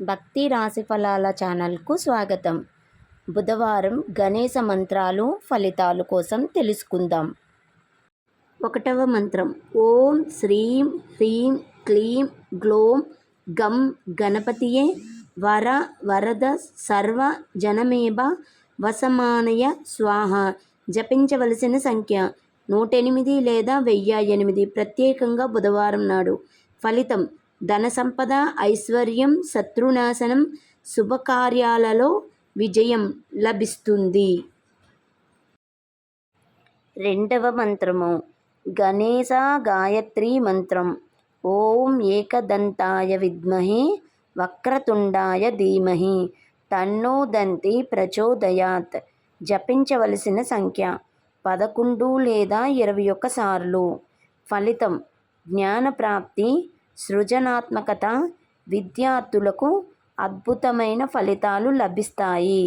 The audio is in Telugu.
భక్తి రాశి ఫలాల ఛానల్కు స్వాగతం. బుధవారం గణేశ మంత్రాలు ఫలితాలు కోసం తెలుసుకుందాం. ఒకటవ మంత్రం ఓం శ్రీం హ్రీం క్లీం గ్లోం గం గణపతియే వర వరద సర్వ జనమేభ వసమానయ స్వాహ. జపించవలసిన సంఖ్య నూట ఎనిమిది లేదా వెయ్యి ఎనిమిది. ప్రత్యేకంగా బుధవారం నాడు ఫలితం ధన సంపద ఐశ్వర్యం శత్రునాశనం శుభకార్యాలలో విజయం లభిస్తుంది. రెండవ మంత్రము. గణేశ గాయత్రి మంత్రం. ఓం ఏకదంతాయ విద్మహే వక్రతుండాయ ధీమహి. తన్నో దంతి ప్రచోదయాత్. జపించవలసిన సంఖ్య. పదకొండు లేదా ఇరవై ఒక్క సార్లు. ఫలితం. జ్ఞానప్రాప్తి సృజనాత్మకత విద్యార్థులకు అద్భుతమైన ఫలితాలు లభిస్తాయి.